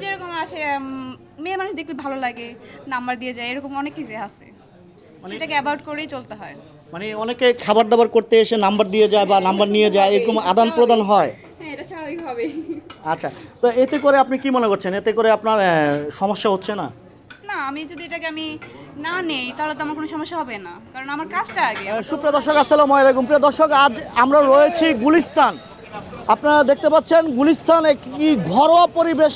যেরকম আসে মেয়ে মানুষ দেখলে ভালো লাগে নাম্বার দিয়ে যায় এরকম অনেক কিছু আছে। সেটাকে অ্যাবাউট করেই চলতে হয়। মানে অনেকে খাবার দাবার করতে এসে নাম্বার দিয়ে যায় বা নাম্বার নিয়ে যায় এরকম আদান প্রদান হয়। হ্যাঁ এটা স্বাভাবিক হবে। আচ্ছা তো এতে করে আপনি কি মনে করছেন? এতে করে আপনার সমস্যা হচ্ছে না? না আমি যদি এটাকে আমি না নেই তাহলে তো আমার কোনো সমস্যা হবে না। কারণ আমার কাজটা আগে। সুপ্রিয় দর্শক আসসালামু আলাইকুম। প্রিয় দর্শক আজ আমরা রয়েছি গুলিস্তান। আপনারা দেখতে পাচ্ছেন গুলিস্তান একটি ঘরোয়া পরিবেশ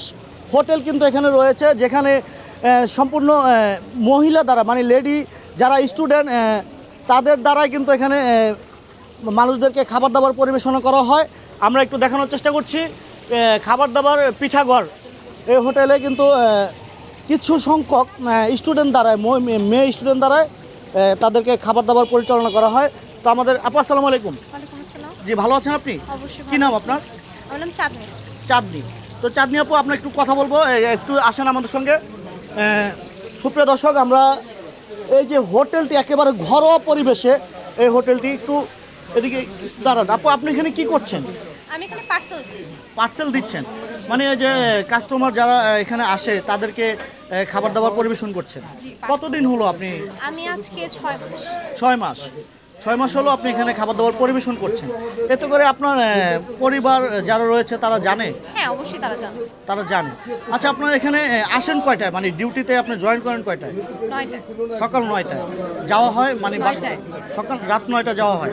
হোটেল কিন্তু এখানে রয়েছে যেখানে সম্পূর্ণ মহিলা দ্বারা মানে লেডি যারা স্টুডেন্ট তাদের দ্বারাই কিন্তু এখানে মানুষদেরকে খাবার দাবার পরিবেশনা করা হয়। আমরা একটু দেখানোর চেষ্টা করছি খাবার দাবার পিঠাঘর এই হোটেলে কিন্তু কিছু সংখ্যক স্টুডেন্ট দ্বারায় মেয়ে স্টুডেন্ট দ্বারায় তাদেরকে খাবার দাবার পরিচালনা করা হয়। তো আমাদের আপু আসসালামু আলাইকুম। জি ভালো আছেন আপনি? কি নাম আপনার? আমার নাম চাঁদনি। চাঁদনি। তো চাঁদনি আপু আপনার একটু কথা বলব একটু আসেন আমাদের সঙ্গে। সুপ্রিয় দর্শক আমরা এই যে হোটেলটি একেবারে ঘরোয়া পরিবেশে এই হোটেলটি একটু এদিকে দাঁড়ান। আপু আপনি এখানে কি করছেন? আমি এখানে পার্সেল পার্সেল দিচ্ছেন। মানে যে কাস্টমার যারা এখানে আসে তাদেরকে খাবার দাবার পরিবেশন করছেন। কতদিন হলো আপনি? আমি আজকে ছয় মাস। ছয় মাস। ছয় মাস হলো আপনি এখানে খাবার দাবার পরিবেশন করছেন। এতে করে আপনার পরিবার যারা রয়েছে তারা জানে? হ্যাঁ অবশ্যই তারা জানে। তারা জানে। আচ্ছা আপনার এখানে আসেন কয়টায়? মানে ডিউটিতে আপনি জয়েন করেন কয়টায়? সকাল নয়টায়। যাওয়া হয় মানে সকাল রাত নয়টা যাওয়া হয়।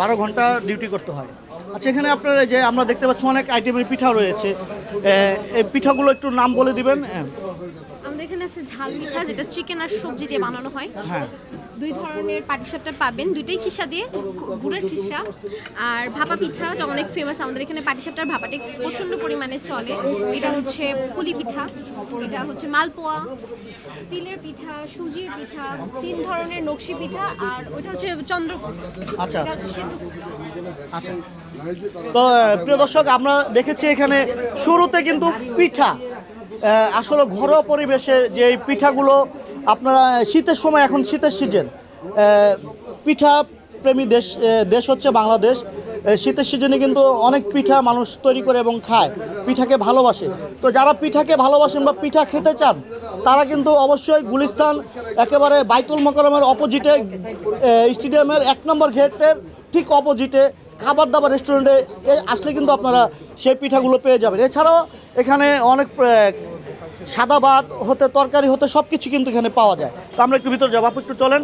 বারো ঘণ্টা। ডিউটি করতে হয়। আচ্ছা এখানে আপনার যে আমরা দেখতে পাচ্ছি অনেক আইটেমের পিঠা রয়েছে। এই পিঠাগুলো একটু নাম বলে দিবেন। আমাদের এখানে আছে ঝাল পিঠা যেটা চিকেন আর সবজি দিয়ে বানানো হয়। হ্যাঁ। দুই ধরনের পাটিসাপটা পাবেন। দুইটাই খিসা দিয়ে গুড়ের খিসা। আর ভাপা পিঠা যেটা অনেক ফেমাস আমাদের এখানে পাটিসাপটার ভাপাটি প্রচণ্ড পরিমাণে চলে। এটা হচ্ছে পুলি পিঠা। এটা হচ্ছে মালপোয়া তিলের পিঠা সুজির পিঠা তিন ধরনের নকশি পিঠা আর ওটা হচ্ছে চন্দ্রপুর আচ্ছা। আচ্ছা। তো প্রিয় দর্শক আমরা দেখেছি এখানে শুরুতে কিন্তু পিঠা। আসলে ঘরোয়া পরিবেশে যে পিঠাগুলো আপনারা শীতের সময় এখন শীতের সিজন পিঠা প্রেমী দেশ দেশ হচ্ছে বাংলাদেশ। শীতের সিজনে কিন্তু অনেক পিঠা মানুষ তৈরি করে এবং খায়, পিঠাকে ভালোবাসে। তো যারা পিঠাকে ভালোবাসেন বা পিঠা খেতে চান, তারা কিন্তু অবশ্যই গুলিস্তান, একেবারে বাইতুল মকরমের অপোজিটে স্টেডিয়ামের এক নম্বর গেটের ঠিক অপোজিটে খাবার দাবার রেস্টুরেন্টে আসলে কিন্তু আপনারা সেই পিঠাগুলো পেয়ে যাবেন। এছাড়াও এখানে অনেক সাদা ভাত হতে তরকারি হতে সব কিছু কিন্তু এখানে পাওয়া যায়। তো আমরা একটু ভিতরে যাব। আপু একটু চলেন।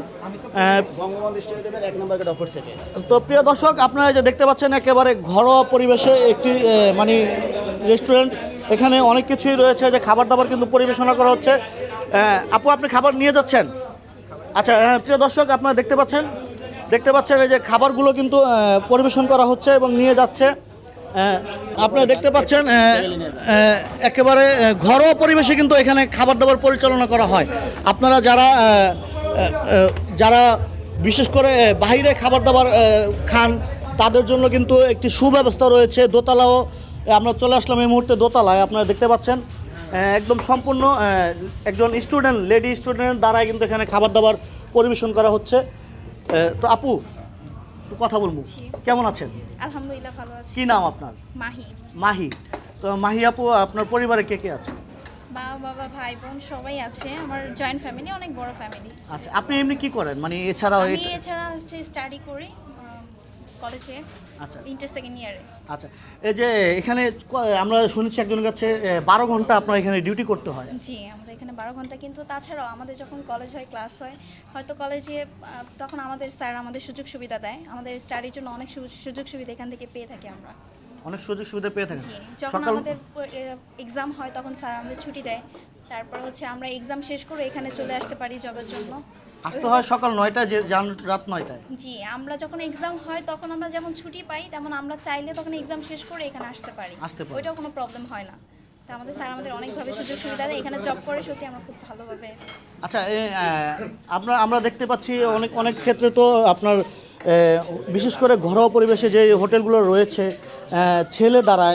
তো প্রিয় দর্শক আপনারা যে দেখতে পাচ্ছেন একেবারে ঘরোয়া পরিবেশে একটি মানে রেস্টুরেন্ট এখানে অনেক কিছুই রয়েছে যে খাবার দাবার কিন্তু পরিবেশনা করা হচ্ছে। আপু আপনি খাবার নিয়ে যাচ্ছেন? আচ্ছা হ্যাঁ, প্রিয় দর্শক আপনারা দেখতে পাচ্ছেন? দেখতে পাচ্ছেন এই যে খাবারগুলো কিন্তু পরিবেশন করা হচ্ছে এবং নিয়ে যাচ্ছে। আপনারা দেখতে পাচ্ছেন একেবারে ঘরোয়া পরিবেশে কিন্তু এখানে খাবার দাবার পরিচালনা করা হয়। আপনারা যারা যারা বিশেষ করে বাইরে খাবার দাবার খান, তাদের জন্য কিন্তু একটি সুব্যবস্থা রয়েছে। দোতলাও আমরা চলে আসলাম এই মুহূর্তে দোতলায়। আপনারা দেখতে পাচ্ছেন একদম সম্পূর্ণ একজন স্টুডেন্ট, লেডি স্টুডেন্ট দ্বারাই কিন্তু এখানে খাবার দাবার পরিবেশন করা হচ্ছে। তো আপু একটু কথা বলব। কেমন আছেন? আলহামদুলিল্লাহ ভালো আছি। কি নাম আপনার? মাহি। মাহি। তো মাহি আপু আপনার পরিবারে কে কে আছে? মা বাবা ভাই বোন সবাই আছে। আমার জয়েন্ট ফ্যামিলি অনেক বড় ফ্যামিলি আচ্ছা আপনি এমনি কি করেন? মানে এছাড়াও আমি এছাড়া হচ্ছে স্টাডি করি। কলেজে আচ্ছা। ইন্টার সেকেন্ড ইয়ারে আচ্ছা এই যে এখানে আমরা শুনেছি একজনের কাছে বারো ঘণ্টা আপনার এখানে ডিউটি করতে হয়। জি আমাদের এখানে বারো ঘণ্টা কিন্তু তাছাড়াও আমাদের যখন কলেজ হয় ক্লাস হয় হয়তো কলেজে তখন আমাদের স্যার আমাদের সুযোগ সুবিধা দেয়। আমাদের স্টাডির জন্য অনেক সুযোগ সুবিধা এখান থেকে পেয়ে থাকি আমরা। অনেক সুযোগ সুবিধা পেয়ে থাকেন। জি যখন আমাদের এক্সাম হয় তখন স্যার আমাদের ছুটি দেয়। তারপর হচ্ছে আমরা এক্সাম শেষ করে এখানে চলে আসতে পারি জবের জন্য। আসতে হয় সকাল নয়টায় যে যান রাত নয়টায়। জি আমরা যখন এক্সাম হয় তখন আমরা যেমন ছুটি পাই তেমন আমরা চাইলে তখন এক্সাম শেষ করে এখানে আসতে পারি। আসতে পারি। ওইটাও কোনো প্রবলেম হয় না। তো আমাদের স্যার আমাদের অনেকভাবে সুযোগ সুবিধা দেয় এখানে জব করে সত্যি আমরা খুব ভালোভাবে আচ্ছা আমরা আমরা দেখতে পাচ্ছি অনেক অনেক ক্ষেত্রে তো আপনার বিশেষ করে ঘরোয়া পরিবেশে যে হোটেলগুলো রয়েছে ছেলে দ্বারা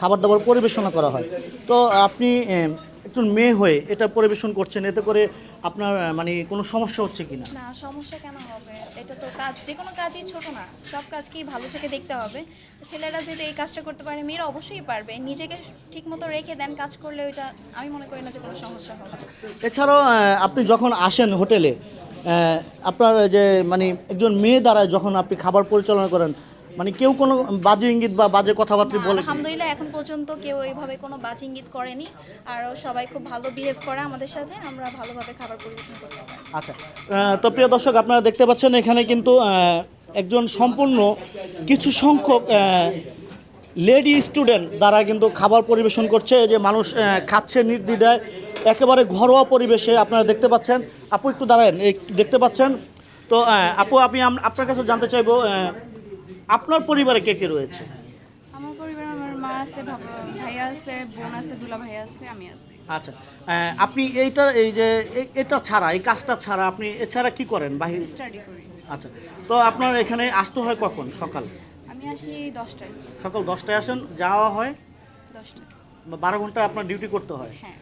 খাবার দাবার পরিবেশনা করা হয়। তো আপনি একজন মেয়ে হয়ে এটা পরিবেশন করছেন এতে করে আপনার মানে কোনো সমস্যা হচ্ছে কিনা? না সমস্যা কেন হবে? এটা তো কাজ যে কোনো কাজই ছোট না সব কাজকেই ভালো চোখে দেখতে হবে। ছেলেরা যদি এই কাজটা করতে পারে মেয়েরা অবশ্যই পারবে নিজেকে ঠিক মতো রেখে দেন কাজ করলে ওইটা আমি মনে করি না যে কোনো সমস্যা হবে। এছাড়াও আপনি যখন আসেন হোটেলে আপনার যে মানে একজন মেয়ে দ্বারা যখন আপনি খাবার পরিচালনা করেন মানে কেউ কোনো বাজে ইঙ্গিত বা বাজে কথাবার্তা বলে? আলহামদুলিল্লাহ এখন পর্যন্ত কেউ এইভাবে কোনো বাজ ইঙ্গিত করেনি। আর সবাই খুব ভালো বিহেভ করে আমাদের সাথে আমরা ভালোভাবে খাবার পরিবেশন করতে পারি। আচ্ছা তো প্রিয় দর্শক আপনারা দেখতে পাচ্ছেন এখানে কিন্তু একজন সম্পূর্ণ কিছু সংখ্যক লেডি স্টুডেন্ট দ্বারা কিন্তু খাবার পরিবেশন করছে। যে মানুষ খাচ্ছে নির্দ্বিধায় একেবারে ঘরোয়া পরিবেশে আপনারা দেখতে পাচ্ছেন। আপু একটু দাঁড়ান দেখতে পাচ্ছেন? তো আপু আমি আপনার কাছে জানতে চাইব আপনার পরিবারে কে কে রয়েছে? আমার পরিবারে আমার মা আছে ভাইয়া আছে বোন আছে দুলা ভাইয়া আছে আমি আছি। আচ্ছা আপনি এইটা এই যে এটা ছাড়া এই কাজটা ছাড়া আপনি এছাড়া কি করেন? বাহির স্টাডি করি। আচ্ছা তো আপনার এখানে আসতে হয় কখন? সকাল? আমি আসি দশটায়। সকাল দশটায় আসেন যাওয়া হয়? দশটায়। বারো ঘণ্টা আপনার ডিউটি করতে হয়? হ্যাঁ।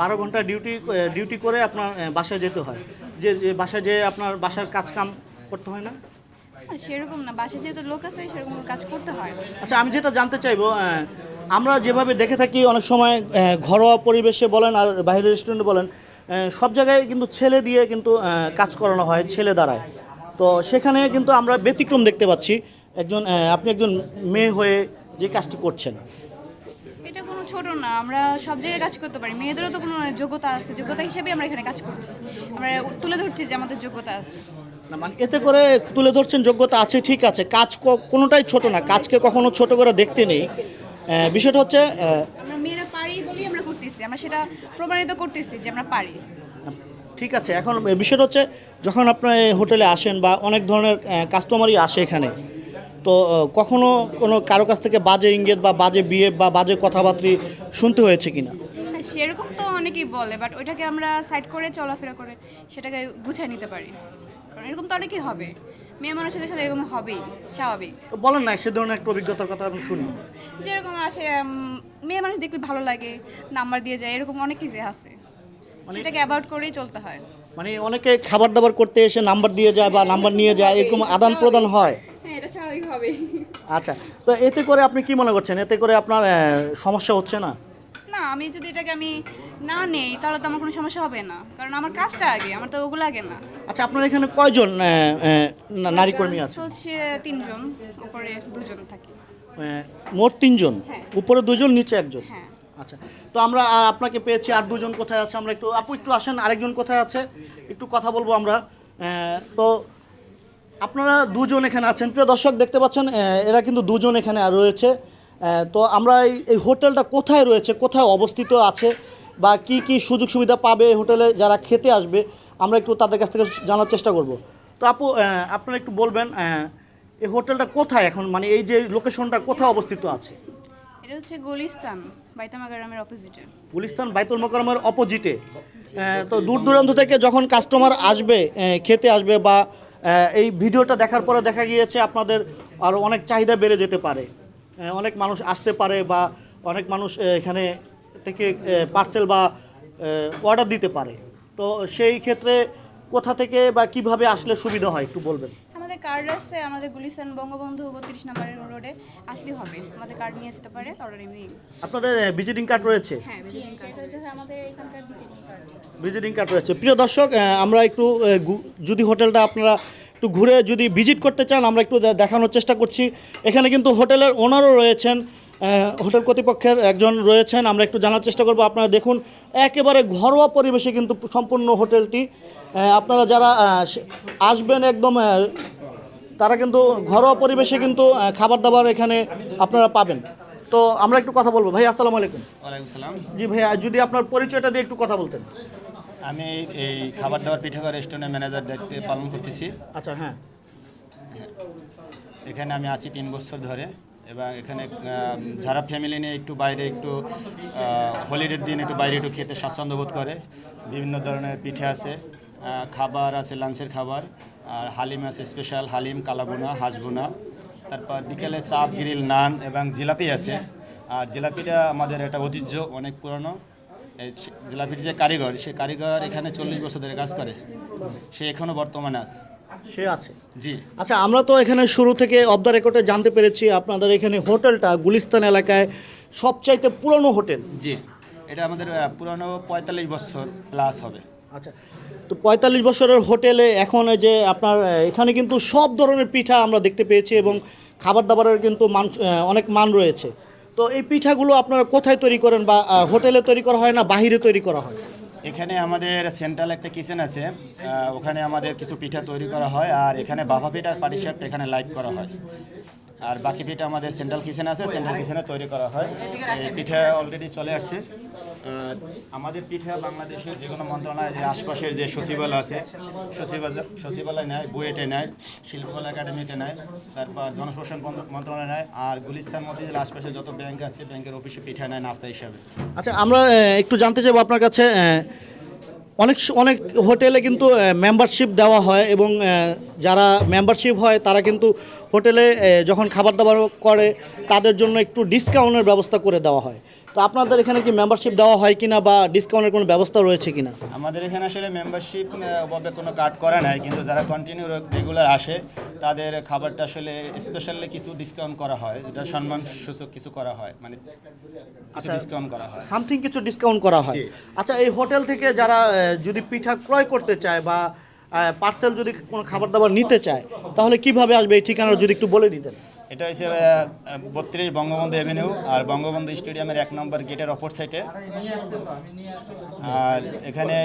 বারো ঘণ্টা ডিউটি ডিউটি করে আপনার বাসায় যেতে হয়। যে যে বাসায় যেয়ে আপনার বাসার কাজ কাম করতে হয় না, সেরকম না। বাসে যেহেতু লোক আছে সেরকম কাজ করতে হয় আচ্ছা আমি যেটা জানতে চাইব আমরা যেভাবে দেখে থাকি অনেক সময় ঘরোয়া পরিবেশে বলেন আর বাইরের রেস্টুরেন্টে বলেন সব জায়গায় কিন্তু ছেলে দিয়ে কিন্তু কাজ করানো হয় ছেলে দ্বারায়। তো সেখানে কিন্তু আমরা ব্যতিক্রম দেখতে পাচ্ছি একজন আপনি একজন মেয়ে হয়ে যে কাজটি করছেন। এটা কোনো ছোট না আমরা সব জায়গায় কাজ করতে পারি। মেয়েদেরও তো কোনো যোগ্যতা আছে যোগ্যতা হিসেবে আমরা এখানে কাজ করছি। আমরা তুলে ধরছি যে আমাদের যোগ্যতা আছে। না মানে এতে করে তুলে ধরছেন যোগ্যতা আছে ঠিক আছে। কাজ ক- কোনোটাই ছোট না কাজকে কখনো ছোট করে দেখতে নেই। বিষয়টা হচ্ছে আমরা মেয়েরা পারি আমরা করতেছি আমরা সেটা প্রমাণিত করতেছি যে আমরা পারি। ঠিক আছে এখন বিষয়টা হচ্ছে যখন আপনার হোটেলে আসেন বা অনেক ধরনের কাস্টমারই আসে এখানে তো কখনো কোনো কারও কাছ থেকে বাজে ইঙ্গিত বা বাজে বিয়ে বা বাজে কথাবার্তা শুনতে হয়েছে কিনা? হ্যাঁ, সেরকম তো অনেকেই বলে বাট ওইটাকে আমরা সাইড করে চলাফেরা করে সেটাকে গুছিয়ে নিতে পারি। এরকম তো অনেকেই হবে। মেয়ে মানুষের সাথে এরকম হবেই স্বাভাবিক। তো বলেন না সে ধরনের একটা অভিজ্ঞতার কথা আমি শুনি। যেরকম আসে উম, মেয়ে মানুষ দেখলে ভালো লাগে নাম্বার দিয়ে যায় এরকম অনেক কিছু আছে। সেটাকে অ্যাভয়েড করেই চলতে হয়। মানে অনেকে খাবার দাবার করতে এসে নাম্বার দিয়ে যায় বা নাম্বার নিয়ে যায় এরকম আদান প্রদান হয়? হ্যাঁ এটা স্বাভাবিক আচ্ছা তো এতে করে আপনি কি মনে করছেন? এতে করে আপনার আহ, সমস্যা হচ্ছে না? না আমি যদি এটাকে আমি না নেই। তাহলে তো আমার কোনো সমস্যা হবে না। কারণ আমার কাজটা আগে আমার তো ওগুলো আগে না। আচ্ছা আপনার এখানে কয়জন আহ, আহ, নারী কর্মী আছে? হচ্ছে তিনজন উপরে দুজন থাকি। আহ, মোট তিনজন? হ্যাঁ। উপরে দুজন নিচে একজন? হ্যাঁ। আচ্ছা তো আমরা আহ, আপনাকে পেয়েছি আর দুজন কোথায় আছে? আমরা একটু আপু একটু আসেন আরেকজন কোথায় আছে? একটু কথা বলব আমরা। আহ, তো আপনারা দুজন এখানে আছেন। প্রিয় দর্শক দেখতে পাচ্ছেন আহ, এরা কিন্তু দুজন এখানে আর রয়েছে। আহ, তো আমরা এই- এই হোটেলটা কোথায় রয়েছে? কোথায় অবস্থিত আছে? বা কি কি সুযোগ সুবিধা পাবে হোটেলে যারা খেতে আসবে আমরা একটু তাদের কাছ থেকে জানার চেষ্টা করব। তো আপু আপনারা একটু বলবেন এই হোটেলটা কোথায় এখন? মানে এই যে লোকেশনটা কোথায় অবস্থিত আছে? এটা হচ্ছে গুলিস্তান বাইতামা গ্রামের অপোজিটে গুলিস্তান বাইতুল মোকাররমের অপোজিটে তো দূর দূরান্ত থেকে যখন কাস্টমার আসবে খেতে আসবে বা এই ভিডিওটা দেখার পরে দেখা গিয়েছে আপনাদের আরও অনেক চাহিদা বেড়ে যেতে পারে। অনেক মানুষ আসতে পারে বা অনেক মানুষ এখানে থেকে পার্সেল বা অর্ডার দিতে পারে। তো সেই ক্ষেত্রে কোথা থেকে বা কীভাবে আসলে সুবিধা হয় একটু বলবেন? আমাদের কার্ড আছে আমাদের গুলিস্তান বঙ্গবন্ধু বত্রিশ নম্বরের রোডে আসলে হবে আমাদের কার্ড নিয়ে যেতে পারে অর্ডার এমনি। আপনাদের ভিজিটিং কার্ড রয়েছে? হ্যাঁ জি যেটা আমাদের এখানকার ভিজিটিং কার্ড ভিজিটিং কার্ড রয়েছে। প্রিয় দর্শক আমরা একটু যদি হোটেলটা আপনারা একটু ঘুরে যদি ভিজিট করতে চান আমরা একটু দেখানোর চেষ্টা করছি। এখানে কিন্তু হোটেলের ওনারও রয়েছেন। হোটেল কর্তৃপক্ষের একজন রয়েছেন আমরা একটু জানার চেষ্টা করব। আপনারা দেখুন একেবারে ঘরোয়া পরিবেশে কিন্তু সম্পূর্ণ হোটেলটি। আপনারা যারা আসবেন একদম তারা কিন্তু ঘরোয়া পরিবেশে কিন্তু খাবার দাবার এখানে আপনারা পাবেন। তো আমরা একটু কথা বলব। ভাই আসসালামু আলাইকুম। সালাম। জি ভাইয়া যদি আপনার পরিচয়টা দিয়ে একটু কথা বলতেন। আমি এই- এই খাবার দাবার পিঠাঘর রেস্টুরেন্টের ম্যানেজার দায়িত্বে পালন করতেছি। আচ্ছা হ্যাঁ। এখানে আমি আছি তিন বছর ধরে। এবং এখানে যারা ফ্যামিলি নিয়ে একটু বাইরে একটু হলিডের দিন একটু বাইরে একটু খেতে স্বাচ্ছন্দ্য বোধ করে, বিভিন্ন ধরনের পিঠে আছে খাবার আছে লাঞ্চের খাবার, আর হালিম আছে স্পেশাল হালিম কালাবোনা হাঁসবোনা তারপর বিকেলে চাপ গ্রিল নান এবং জিলাপি আছে। আর জিলাপিটা আমাদের একটা ঐতিহ্য, অনেক পুরনো। এই জিলাপির যে কারিগর, সে কারিগর এখানে চল্লিশ বছর ধরে কাজ করে। সে এখনও বর্তমানে আছে। সে আছে। জি। আচ্ছা আমরা তো এখানে শুরু থেকে অফ দ্য রেকর্ডে জানতে পেরেছি আপনাদের এখানে হোটেলটা গুলিস্তান এলাকায় সবচাইতে পুরনো হোটেল। জি এটা আমাদের পুরানো পঁয়তাল্লিশ বছর প্লাস হবে। আচ্ছা তো পঁয়তাল্লিশ বছরের হোটেলে এখন এই যে আপনার এখানে কিন্তু সব ধরনের পিঠা আমরা দেখতে পেয়েছি এবং খাবার দাবারের কিন্তু মান অনেক মান রয়েছে। তো এই পিঠাগুলো আপনারা কোথায় তৈরি করেন বা হোটেলে তৈরি করা হয় না বাহিরে তৈরি করা হয়? এখানে আমাদের সেন্ট্রাল একটা কিচেন আছে ওখানে আমাদের কিছু পিঠা তৈরি করা হয়, আর এখানে বাফা পিঠা আর পাটিসাপটা এখানে লাইভ করা হয়। আর বাকি পিঠা আমাদের সেন্ট্রাল কিচেন আছে সেন্ট্রাল কিচেনে তৈরি করা হয়। এই পিঠা অলরেডি চলে আসছে। আমাদের পিঠা বাংলাদেশের যে কোনো মন্ত্রণালয়, যে আশপাশের যে সচিবালয় আছে, সচিবালয় সচিবালয় নেয় বুয়েটে নেয় শিল্পকলা একাডেমিতে নেয় তারপর জনশোষণ মন্ত্রণালয় নেয় আর গুলিস্তান যে আশপাশে যত ব্যাংক আছে ব্যাংকের অফিসে পিঠা নেয় নাস্তা হিসাবে। আচ্ছা আমরা একটু জানতে চাইব আপনার কাছে অনেক অনেক হোটেলে কিন্তু মেম্বারশিপ দেওয়া হয় এবং যারা মেম্বারশিপ হয় তারা কিন্তু হোটেলে যখন খাবার দাবার করে তাদের জন্য একটু ডিসকাউন্টের ব্যবস্থা করে দেওয়া হয়। তো আপনাদের এখানে কি মেম্বারশিপ দেওয়া হয় কিনা বা ডিসকাউন্টের কোনো ব্যবস্থা রয়েছে কিনা? আমাদের এখানে আসলে মেম্বারশিপ ওভাবে কোনো কার্ড করা নাই কিন্তু যারা কন্টিনিউ রেগুলার আসে তাদের খাবারটা আসলে স্পেশালি কিছু ডিসকাউন্ট করা হয় যেটা সম্মান সূচক কিছু করা হয় মানে কিছু ডিসকাউন্ট করা হয়। সামথিং কিছু ডিসকাউন্ট করা হয়। আচ্ছা এই হোটেল থেকে যারা যদি পিঠা ক্রয় করতে চায় বা পার্সেল যদি কোনো খাবার দাবার নিতে চায় তাহলে কীভাবে আসবে? এই ঠিকানা যদি একটু বলে দিতেন। এটা হচ্ছে বত্রিশ বঙ্গবন্ধু এভিনিউ আর বঙ্গবন্ধু স্টেডিয়ামের এক নম্বর গেটের অপর সাইডে আর এখানে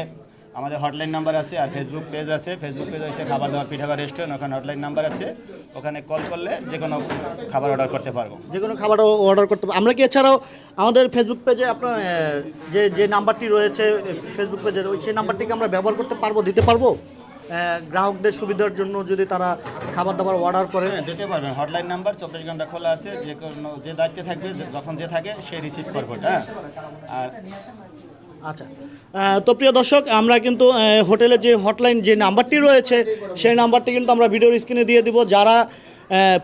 আমাদের হটলাইন নাম্বার আছে আর ফেসবুক পেজ আছে। ফেসবুক পেজ হচ্ছে খাবার দাবার পিঠাবার রেস্টুরেন্ট ওখানে হটলাইন নাম্বার আছে। ওখানে কল করলে যে কোনো খাবার অর্ডার করতে পারব। যে কোনো খাবার অর্ডার করতে পারব। আমরা কি এছাড়াও আমাদের ফেসবুক পেজে আপনার যে যে নাম্বারটি রয়েছে ফেসবুক পেজের ওই সেই নাম্বারটিকে আমরা ব্যবহার করতে পারব, দিতে পারব? গ্রাহকদের সুবিধার জন্য যদি তারা খাবার দাবার অর্ডার করে। হ্যাঁ দিতে পারবেন হটলাইন নাম্বার চব্বিশ ঘণ্টা খোলা আছে। যে কোনো যে দায়িত্বে থাকবে যখন যে থাকে সে রিসিভ করব হ্যাঁ। আর আচ্ছা। তো প্রিয় দর্শক আমরা কিন্তু হোটেলে যে হটলাইন যে নাম্বারটি রয়েছে সেই নাম্বারটি কিন্তু আমরা ভিডিওর স্ক্রিনে দিয়ে দিব। যারা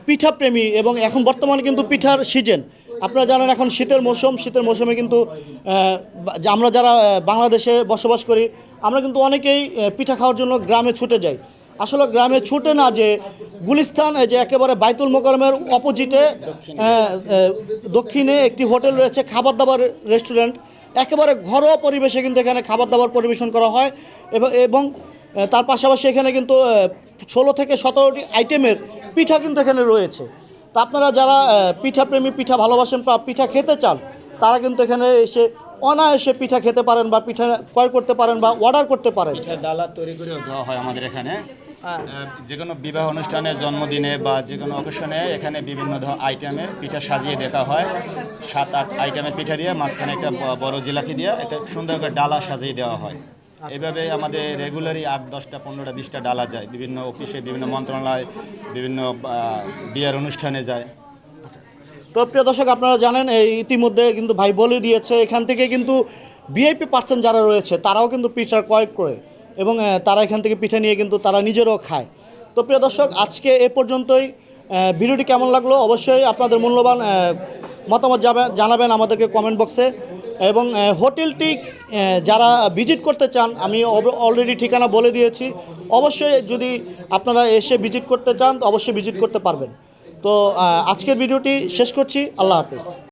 পিঠা প্রেমী এবং এখন বর্তমানে কিন্তু পিঠার সিজন আপনারা জানেন এখন শীতের মৌসুম। শীতের মৌসুমে কিন্তু আমরা যারা বাংলাদেশে বসবাস করি আমরা কিন্তু অনেকেই পিঠা খাওয়ার জন্য গ্রামে ছুটে যাই। আসলে গ্রামে ছুটে না যে গুলিস্তান যে একেবারে বাইতুল মোকরমের অপোজিটে দক্ষিণে একটি হোটেল রয়েছে খাবার দাবার রেস্টুরেন্ট। একেবারে ঘরোয়া পরিবেশে কিন্তু এখানে খাবার দাবার পরিবেশন করা হয় এবং তার পাশাপাশি এখানে কিন্তু ষোলো থেকে সতেরোটি আইটেমের পিঠা কিন্তু এখানে রয়েছে। তা আপনারা যারা আহ, পিঠা প্রেমী পিঠা ভালোবাসেন বা পিঠা খেতে চান তারা কিন্তু এখানে এসে অনায়াসে পিঠা খেতে পারেন বা পিঠা ক্রয় করতে পারেন বা অর্ডার করতে পারেন। ডালা তৈরি করেও দেওয়া হয় আমাদের এখানে। হ্যাঁ। যে কোনো বিবাহ অনুষ্ঠানে জন্মদিনে বা যে কোনো অকেশনে এখানে বিভিন্ন ধর আইটেমের পিঠা সাজিয়ে দেখা হয়। সাত আট আইটেমের পিঠা দিয়ে মাঝখানে একটা বড় জিলাপি দিয়ে একটা সুন্দর করে ডালা সাজিয়ে দেওয়া হয়। এইভাবে আমাদের রেগুলারই আট দশটা পনেরোটা বিশটা ডালা যায়। বিভিন্ন অফিসে বিভিন্ন মন্ত্রণালয় বিভিন্ন বিয়ের অনুষ্ঠানে যায়। তো প্রিয় দর্শক, আপনারা জানেন, এই ইতিমধ্যে কিন্তু ভাই বলে দিয়েছে, এখান থেকে কিন্তু ভিআইপি পার্সন যারা রয়েছে, তারাও কিন্তু পিঠা ক্রয় করে এবং তারা এখান থেকে পিঠা নিয়ে কিন্তু তারা নিজেরও খায়। তো প্রিয় দর্শক, আজকে এ পর্যন্তই। ভিডিওটি কেমন লাগল? অবশ্যই আপনাদের মূল্যবান মতামত জানাবেন আমাদেরকে কমেন্ট বক্সে এবং হোটেলটি যারা ভিজিট করতে চান, আমি অলরেডি ঠিকানা বলে দিয়েছি। অবশ্যই যদি আপনারা এসে ভিজিট করতে চান তো অবশ্যই ভিজিট করতে পারবেন। তো আজকের ভিডিওটি শেষ করছি। আল্লাহ হাফেজ।